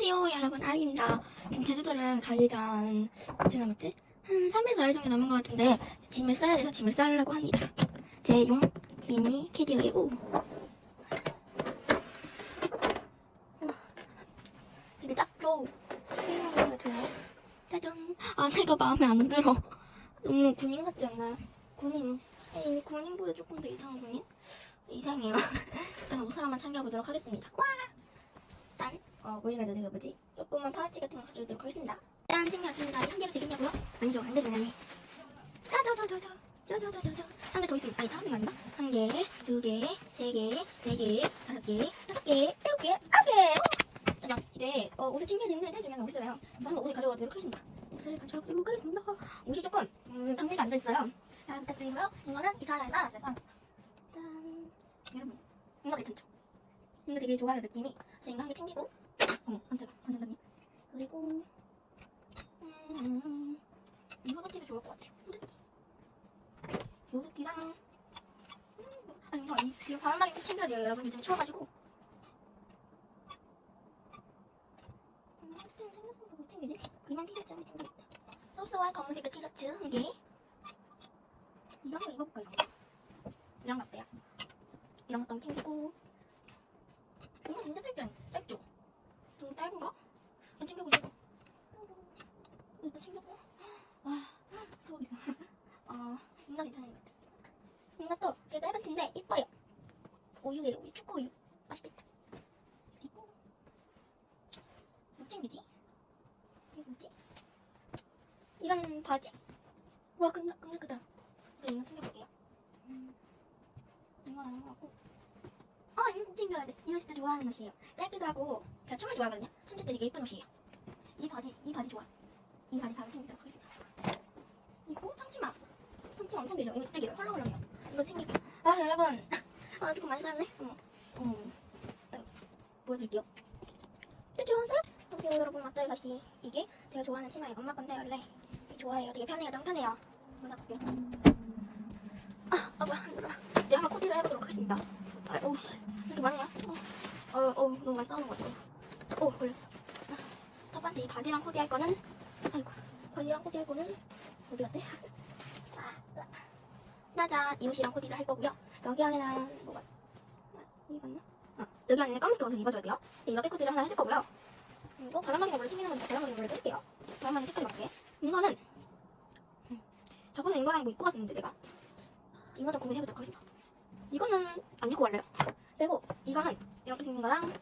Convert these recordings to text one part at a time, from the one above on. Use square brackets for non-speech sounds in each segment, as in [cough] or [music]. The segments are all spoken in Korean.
안녕하세요 여러분 아리입니다 지금 제주도를 가기 전 며칠 남았지? 한 3에서 4일 정도 남은 것 같은데 짐을 싸야 돼서 짐을 싸려고 합니다 제 용 미니 캐리어에 오 되게 작죠? 캐리어가 좋아요 짜잔 안에가 마음에 안 들어 너무 군인 같지 않나요? 군인 아니 군인보다 조금 더 이상한 군인? 이상해요 [laughs] 일단 옷을 한번 챙겨보도록 하겠습니다 와! 어, 우리가 저기가 뭐지? 조그만 파우치 같은 거 가져오도록 하겠습니다. 짠 챙겨왔습니다. 한 개로 되겠냐고요? 아니죠, 안 되잖아요. 짜자자자자, 짜자자자자. 한개 더 있습니다. 아니, 다섯 개 아닌가? 한 개, 두 개, 세 개, 네 개, 다섯 개, 여섯 개, 일곱 개, 아홉 개. 그냥 이제 어, 옷을 챙겨야 되는데 제일 중요한 건 옷이잖아요. 그래서 한번 옷을 가져오도록 하겠습니다. 옷을 가져오도록 하겠습니다. 옷이 조금 음, 정리가 안 돼 있어요. 잘 부탁드리고요. 이거는 이 차량에 쌓아놨어요. 쌓아놨어. 짠. 여러분, 이거 괜찮죠? 이거 되게 좋아요 느낌이. 그래서 이거 한 개 챙기고 어머, 깜짝아, 감독님. 그리고, 음, 이 후드티도 좋을 것 같아요. 이 후드티랑, 음, 아, 이거, 이, 이거 바람막이 꼭 챙겨야 돼요. 여러분 요즘 추워가지고. 음, 후드티는 챙겼으니까 못 챙기지? 그냥 티셔츠 하나 챙겨야겠다. 소스와 검은색깔 티셔츠 한 개. 이런 거 입어볼까, 이런 거? 이런 거 어때요? 이런 것도 챙기고. 이거 진짜 짧지, 짧죠? 짧은가? 안 챙겨보려고. 일단 챙겼고. 와, 더우겠어. 어, 이거 괜찮은 것 같아. 이것도 되게 짧은 텐데 이뻐요. 우유에 우유, 초코우유. 맛있겠다. 그리고, 뭐 챙기지? 이게 뭐지? 이런 바지? 와, 끝나, 끝나, 끝나. 저 이거 챙겨볼게요. 음, 이거 하고. 아, 이거 꼭 챙겨야 돼. 이거 진짜 좋아하는 옷이에요. 짧기도 하고, 제가 춤을 좋아하거든요. 춤출 때 되게 예쁜 옷이에요. 이 바지, 이 바지 좋아. 이 바지 바로 챙기도록 하겠습니다. 그리고 청치마. 청치마 엄청 길죠? 이거 진짜 길어요. 헐렁헐렁해요. 이거 챙기고. 아, 여러분. 아, 조금 많이 쌓였네. 어머. 어머. 아이고. 보여드릴게요. 짜잔! 보세요, 여러분. 맞죠? 다시. 이게 제가 좋아하는 치마예요. 엄마 건데, 원래. 좋아해요. 되게 편해요. 너무 편해요. 이거 놔볼게요. 아, 아, 뭐야. 안 들어. 이제 한번 코디를 해보도록 하겠습니다. 아, 어우씨. 이렇게 많이 와? 어, 어, 어, 너무 많이 싸우는 것 같아요. 오, 걸렸어. 아, 첫 번째 이 바지랑 코디 할 거는, 아이고, 바지랑 코디 할 거는, 어디 갔지? 짜잔, 이 옷이랑 코디를 할 거고요. 여기 안에는, 뭐가, 아, 이게 맞나? 아, 여기 안에는 까맣게 옷을 입어줘야 돼요. 네, 이렇게 코디를 하나 해줄 거고요. 그리고 바람막이가 원래 챙기는 건데, 바람막이 원래 뺄게요. 바람막이 색깔이 맞게. 이거는, 음, 저번에 이거랑 뭐 입고 왔었는데, 내가. 이거 좀 고민해보도록 하겠습니다. 이거는 안 입고 갈래요. 그리고 이거는 이렇게 생긴 거랑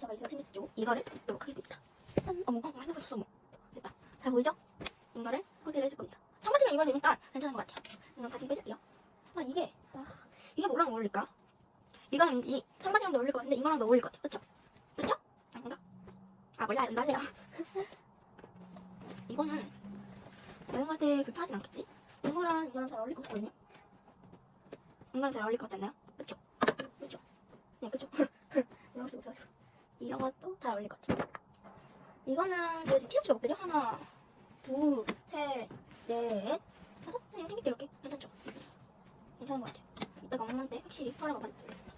제가 이거 챙겼죠. 이거를 입도록 하겠습니다. 짠. 어머, 어머, 핸드폰 쳤어, 어머. 됐다. 잘 보이죠? 이거를 코디를 해줄 겁니다. 청바지만 입어주니까 괜찮은 것 같아요. 이건 바지 빼줄게요. 아, 이게, 아, 이게 뭐랑 어울릴까? 이거는 왠지 청바지랑도 어울릴 것 같은데 이거랑도 어울릴 것 같아요. 그쵸? 그쵸? 아닌가? 아, 몰라요. 이거 할래요. 이거는 여행 갈때 불편하진 않겠지? 이거랑 이거랑 잘 어울릴 것 같거든요. 이거랑 잘 어울릴 것 같지 않나요? 그쵸? 그쵸? 네, 그쵸? [laughs] 이럴 수 없어가지고. 이런 것도 잘 어울릴 것 같아요. 이거는 제가 지금 티셔츠가 몇 개죠? 하나, 둘, 셋, 넷, 다섯? 그냥 챙길게 이렇게. 괜찮죠? 괜찮은 것 같아요. 이따가 엄마한테 확실히 털어가 봐드리겠습니다.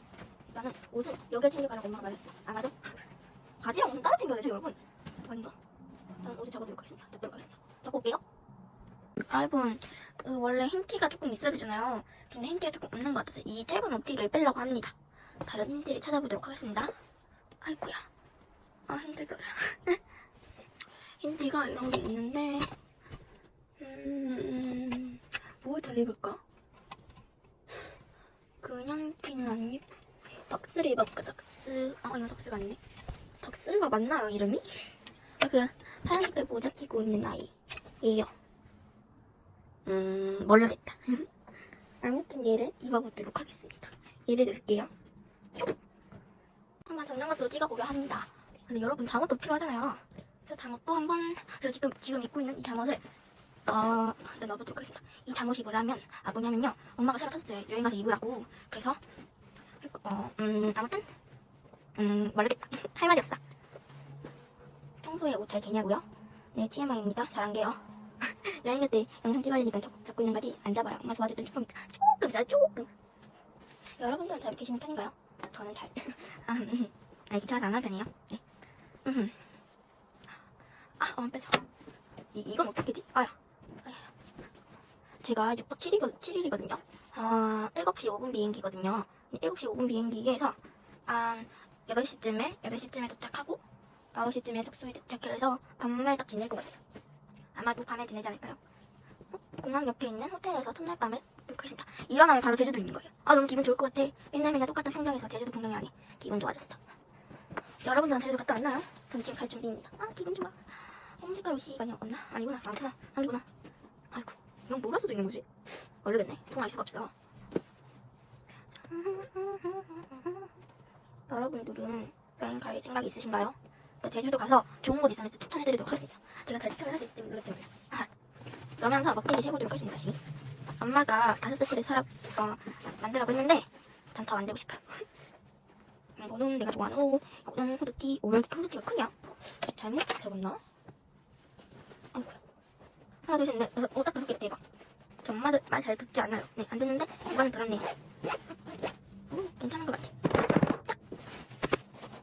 일단은 옷은 여기를 챙겨가라고 엄마가 말했어. 안 가죠? 바지랑 옷은 따로 챙겨야 되죠, 여러분? 아닌가? 일단 옷을 잡아도록 하겠습니다. 잡도록 하겠습니다. 잡고 올게요. 아, 여러분, 그 원래 흰티가 조금 있어야 되잖아요. 근데 흰티가 조금 없는 것 같아서 이 짧은 옷티를 빼려고 합니다. 다른 흰티를 찾아보도록 하겠습니다. 아이고야. 아, 힘들어라. [laughs] 흰티가 이런 게 있는데, 음, 뭘 잘 입을까? 그냥 티는 안 입고, 덕스를 입어볼까, 덕스. 아, 이거 덕스가 아니네. 덕스가 맞나요, 이름이? 아, 그, 파란 색깔 모자 끼고 있는 아이예요. 음, 모르겠다. [laughs] 아무튼 얘를 입어보도록 하겠습니다. 얘를 넣을게요. 슉! 한번 정량것도 찍어 보려 합니다. 근데 여러분 잠옷도 필요하잖아요. 그래서 잠옷도 한번 제가 지금 지금 입고 있는 이 잠옷을 어 일단 넣어보도록 하겠습니다. 이 잠옷이 뭐라면 아 뭐냐면요 엄마가 새로 샀어요 여행 가서 입으라고 그래서 어 음 아무튼 음 모르겠다 [laughs] 할 말이 없어. 평소에 옷 잘 개냐고요? 네 TMI입니다. 잘 안 개요. 여행 갈 때 영상 찍어야 되니까 자- 잡고 있는 거지 안 잡아요. 엄마 도와줄 때 조금 조금 있어요 조금. 여러분들은 잘 계시는 편인가요? 저는 잘. [laughs] 아, 음, 아 귀찮아서 안 하는 편이에요. 네. 음, 아, 어, 빼줘. 이, 이건 어떻게지? 아야. 아야. 제가 6박 7일, 7일이거든요. 아, 7시 5분 비행기거든요. 7시 5분 비행기에서 한 8시쯤에, 8시쯤에 도착하고 9시쯤에 숙소에 도착해서 밤을 딱 지낼 것 같아요. 아마도 밤에 지내지 않을까요? 어? 공항 옆에 있는 호텔에서 첫날 밤을 있습니다. 일어나면 바로 제주도 있는 거예요. 아, 너무 기분 좋을 것 같아. 맨날 맨날 똑같은 풍경에서 제주도 풍경이 아니. 기분 좋아졌어. 여러분들은 제주도 갔다 왔나요? 전 지금 갈 준비입니다. 아, 기분 좋아. 엄지가 요시 많이 없나? 아니구나. 많구나. 아니구나. 아이고. 이건 써도 있는 거지? 모르겠네. 통할 수가 없어. [laughs] 여러분들은 여행 갈 생각이 있으신가요? 그 제주도 가서 좋은 곳 있으면 추천해드리도록 하겠습니다. 제가 잘 추천을 할 수 있을지 모르겠지만. 아, 여면서 먹기를 해보도록 하겠습니다. 다시. 엄마가 다섯 세트를 사라, 어, 만들라고 했는데, 전더 만들고 싶어요. [laughs] 이거는 내가 좋아하는 옷, 이거는 후드티. 오, 왜 이렇게 후드티가 크냐? 잘못 적었나? 아이고. 하나, 둘, 셋, 넷, 다섯, 어, 딱 다섯 개 대박. 저 엄마들 말잘 듣지 않아요. 네, 안 듣는데, 이거는 들었네요. 음, 괜찮은 것 같아. 딱.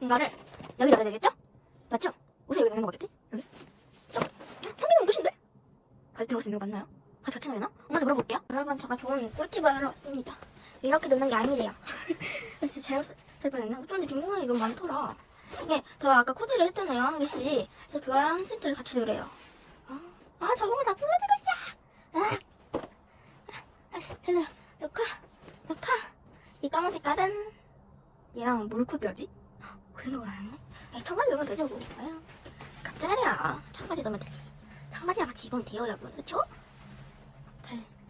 이거를 여기다 넣어야 되겠죠? 맞죠? 옷에 여기 넣는 거 맞겠지? 여기. 저, 한개는 끝인데? 같이 들어갈 수 있는 거 맞나요? 같이 같이 넣나? 엄마한테 물어볼게요. 여러분, 제가 좋은 꿀팁을 하러 왔습니다. 이렇게 넣는 게 아니래요. [laughs] 진짜 잘못 살 뻔했나? 어쩐지 빈 공간이 너무 많더라. 이게 저 아까 코디를 했잖아요, 한 개씩. 그래서 그거랑 한 세트를 같이 넣으래요. 아, 아 적응을 다 부러지고 있어! 아, 아, 제대로 넣고, 넣고. 이 까만 색 깔은 얘랑 뭘 코디하지? 그 생각을 안 했네. 에이, 청바지 넣으면 되죠, 뭐. 아유, 갑자기야. 청바지 넣으면 되지. 청바지랑 같이 입으면 돼요, 여러분. 그쵸?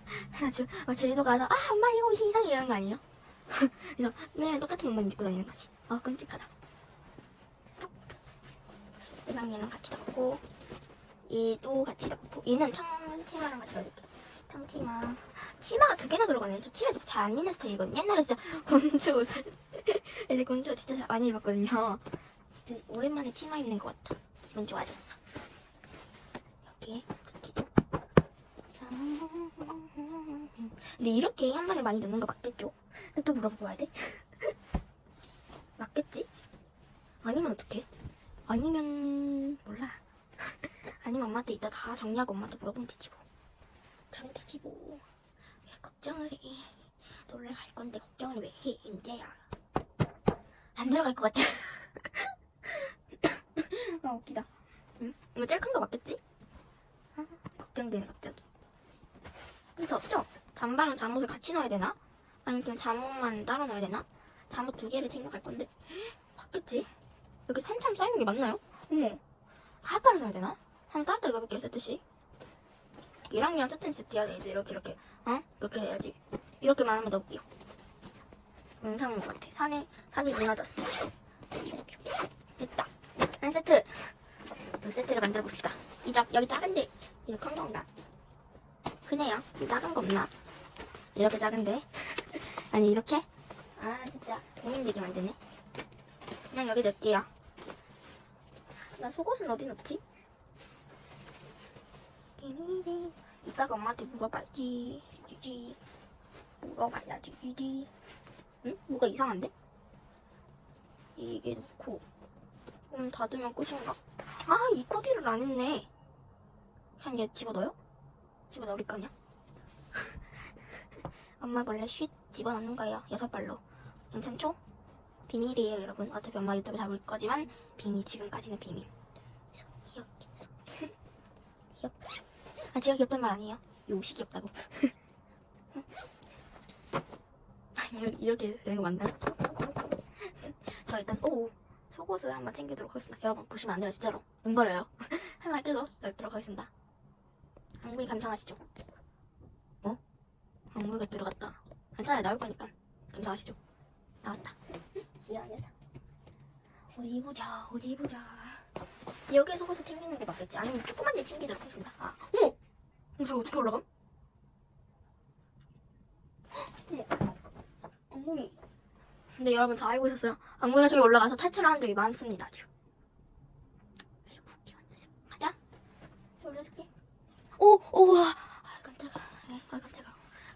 잘. 해가지고, 막 제주도 가서, 아, 엄마 이거 옷이 이상해. 이러는 거 아니에요? [laughs] 그래서 매일 똑같은 옷만 입고 다니는 거지. 아, 끔찍하다. 얘랑 얘랑 같이 넣고, 얘도 같이 넣고, 얘는 청치마랑 같이 넣을게. 청치마. 치마가 두 개나 들어가네. 저 치마 진짜 잘 안 입는 스타일이거든요. 옛날에 진짜 [laughs] 건조 옷을. [laughs] 이제 건조 진짜 잘 많이 입었거든요. 오랜만에 치마 입는 것 같아. 기분 좋아졌어. 여기. 근데 이렇게 한 번에 많이 넣는 거 맞겠죠? 또 물어봐야 돼? [laughs] 맞겠지? 아니면 어떡해? 아니면 몰라. [laughs] 아니면 엄마한테 이따 다 정리하고 엄마한테 물어보면 되지 뭐. 그럼 되지 뭐. 왜 걱정을 해? 놀러 갈 건데 걱정을 왜 해, 인재야. 안 들어갈 것 같아. 아, [laughs] 웃기다. 응? 이거 제일 큰거 맞겠지? 아, 걱정되네, 갑자기. 더 없죠? 잠바랑 잠옷을 같이 넣어야 되나? 아니면 그냥 잠옷만 따로 넣어야 되나? 잠옷 두 개를 챙겨갈 건데. [gasps] 맞겠지? 여기 삼참 쌓이는 게 맞나요? 어머. 하나 따로 넣어야 되나? 한번 따로 읽어볼게요, 세트씩. 얘랑 얘랑 세트 세트 해야 돼. 이제 이렇게, 이렇게. 어? 이렇게 해야지. 이렇게만 하면 넣을게요. 괜찮은 것 같아. 산에, 산이 무너졌어. 됐다. 한 세트. 두 세트를 만들어 봅시다. 이 작, 여기 작은데, 이거 큰 건가? 이 작은 거 없나? 이렇게 작은데? [laughs] 아니, 이렇게? 아, 진짜. 고민되게 만드네. 그냥 여기 넣을게요. 나 속옷은 어디 넣지? 이따가 엄마한테 물어봐야지. 지 물어봐야지. 지 응? 뭐가 이상한데? 이게 놓고 음 닫으면 끝인가? 아, 이 코디를 안 했네. 그냥 얘 집어넣어요? 집어넣을 거냐? 엄마 몰래 쉿 집어넣는 거예요. 여섯 발로. 괜찮죠? 비밀이에요, 여러분. 어차피 엄마 유튜브 다 볼 거지만 비밀. 지금까지는 비밀. 귀엽게. [laughs] 귀엽다. 아, 제가 귀엽단 말 아니에요. 이 옷이 귀엽다고. [laughs] 아, 이- 이렇게 되는 거 맞나요? [laughs] 저 일단 오 속옷을 한번 챙기도록 하겠습니다. 여러분 보시면 안 돼요, 진짜로. 눈 가려요. 하나 뜯어 넣도록 하겠습니다. 한국이 감상하시죠. 어? 한국이가 들어갔다. 괜찮아요, 나올 거니까. 감상하시죠. 나왔다. 녀석. 어디 보자, 어디 보자. 여기 속옷을 챙기는 게 맞겠지? 아니면 조그만 데 챙기도록 하겠습니다. 아, 어머! 이거 어떻게 올라감? 어머, 엉덩이. 근데 여러분 저 알고 있었어요. 엉덩이가 저기 올라가서 탈출하는 적이 많습니다. 아주. 아이고, 귀여운 녀석. 가자. 저 올려줄게. 오, 오, 와. 아, 깜짝아. 아, 깜짝아.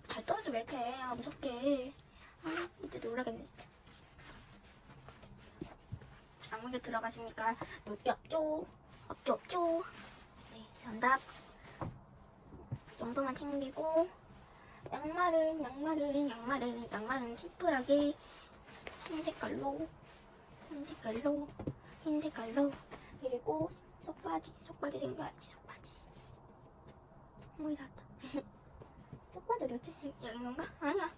잘 떨어져, 왜 이렇게. 아, 무섭게. 아, 이제 놀라겠네, 진짜. 악몽에 들어가시니까 놀게 없죠? 없죠, 없죠. 네, 정답. 이 정도만 챙기고, 양말은, 양말은, 양말은, 양말은 시플하게 흰 색깔로, 흰 색깔로, 흰 색깔로, 그리고 속바지, 속바지 생겨야지. 뭐 이랬다. 속바지 어디였지? 여기 건가? 아니야.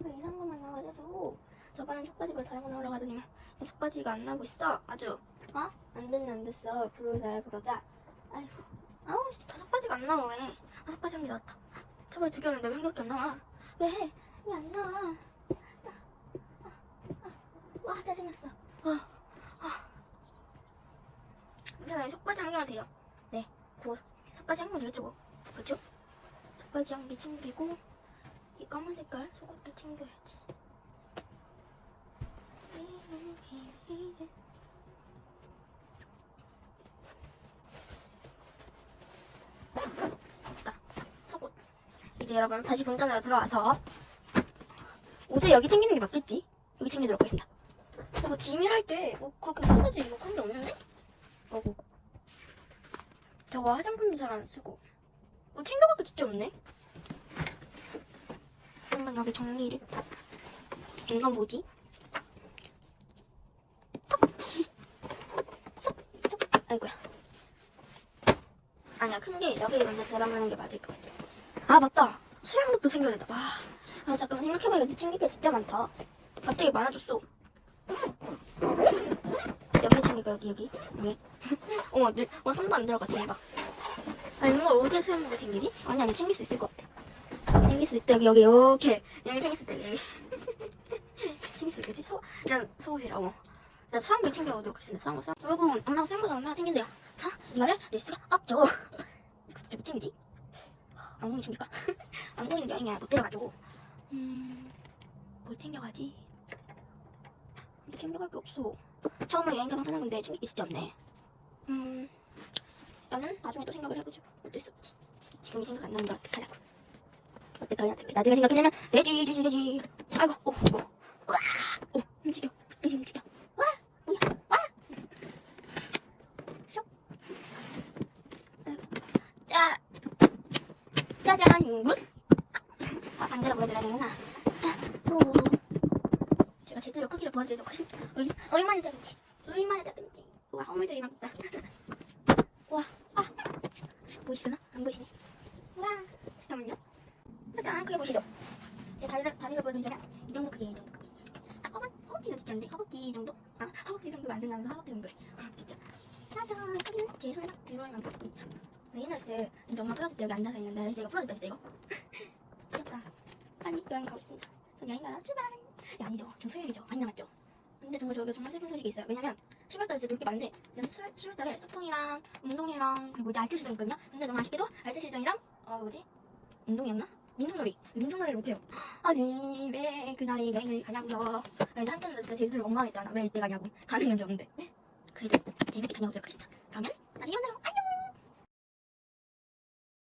왜 이상한 것만 나와가지고 저번엔 속바지를 다른 거 나오라고 하더니만 이 속바지가 안 나오고 있어. 아주 어? 안 됐네 안 됐어. 부르자 부르자. 아이고 아우 진짜 저 속바지가 안 나와 왜? 아 속바지 한개 나왔다. 저번에 두 개였는데 왜 한 개밖에 안 나와? 왜? 왜 안 나와? 아, 아, 아. 와 짜증났어. 아, 아. 괜찮아요. 속바지 한 개만 돼요. 네, 그 속바지 한 개만 되겠죠 뭐. 그렇죠? 속바지 한 개 챙기고 이 까만 색깔 속옷도 챙겨야지. 됐다. 속옷. 이제 여러분 다시 본전으로 들어와서 옷을 여기 챙기는 게 맞겠지? 여기 챙겨도록 하겠습니다. 뭐 짐이랄 때뭐 그렇게 큰 이거 큰게 없는데? 어구. 저거 화장품도 잘 안 쓰고. 뭐 챙겨갈 게 진짜 없네? 한번 여기 정리를. 이건 뭐지? 아이고야. 아니야 큰 게 여기 먼저 들어가는 게 맞을 것 같아. 아 맞다. 수영복도 챙겨야 된다. 와 아, 잠깐만 생각해봐야지 챙길 게 진짜 많다. 갑자기 많아졌어. 여기 챙길까 여기 여기. 여기 [laughs] 어머 늘, 와 손도 안 들어가 챙겨 아 이걸 어디에 수영복을 챙기지? 아니 아니 챙길 수 있을 것 같아. 챙길 수 있다. 여기 여기. 이렇게 여기 챙길 수 있다 여기. [laughs] 챙길 수 있겠지? 소, 일단 속옷이라 어머. 일단 수영복 챙겨오도록 하겠습니다. 수영복 수영복 여러분 엄마가 수영복 얼마나 챙긴대요. 자 이거를 낼 수가 없죠 진짜 못 챙기지? 안공이 챙길까? [laughs] 안공이 여행이 못 데려가지고. 음 뭘 챙겨가지? 근데 챙겨갈 게 없어. 처음으로 여행 가방 사는 건데 챙길 게 진짜 없네 음 나는 나중에 또 생각을 해보죠. 어쩔 수 없지. 지금이 생각 안 나는 걸 어떡하라고. 어떡하냐 어떡해 나중에 생각해내면 되지 되지 되지. 아이고 오, 오. 우와! 오 움직여. 되지 움직여. 와 뭐야? 와! 쇽. 짜 짜잔 굿 아, 반대로 보여드려야 되구나. 오. 제가 제대로 크기를 보여드리도록 하겠습니다. 얼, 얼마나 작은지. 얼마나 작은지 와 어머니들 이만 있다 [laughs] 와, 아, 보이시나? 안 보이시네? 와, 잠깐만요. 살짝 크게 보시죠. 제 다리를, 다리를 보여드리자면, 이 정도 크기, 이 정도 크기. 아, 허벅, 허벅지가 진짜 안 돼. 허벅지 이 정도? 아, 허벅지 정도가 안 된다면서 허벅지 정도래. 아. 짜잔, 크기는 제 손에 딱 들어올 만큼 큽니다. 네, 옛날에 엄마 헤어질 때 여기 앉아서 있는데, 이제 이거 부러졌다 했어, 이거. [laughs] 귀엽다. 빨리 여행 가고 싶습니다. 여행 가러 출발! 야, 아니죠. 지금 토요일이죠. 많이 남았죠. 근데 정말 저희가 정말 슬픈 소식이 있어요. 왜냐면, 10월달에 진짜 놀게 많은데, 내가 10, 월달에 소풍이랑 운동회랑 그리고 이제 알뜰 시장 있거든요. 근데 정말 아쉽게도 알뜰 시장이랑 어 뭐지 운동이었나? 민속놀이 민속놀이를 못해요. 아니 왜 그날에 여행을 가냐고요. 네, 한편으로 진짜 제주도를 원망했잖아. 왜 이때 가냐고. 가는 건지 없는데. 그래도 재밌게 다녀오도록 하겠습니다.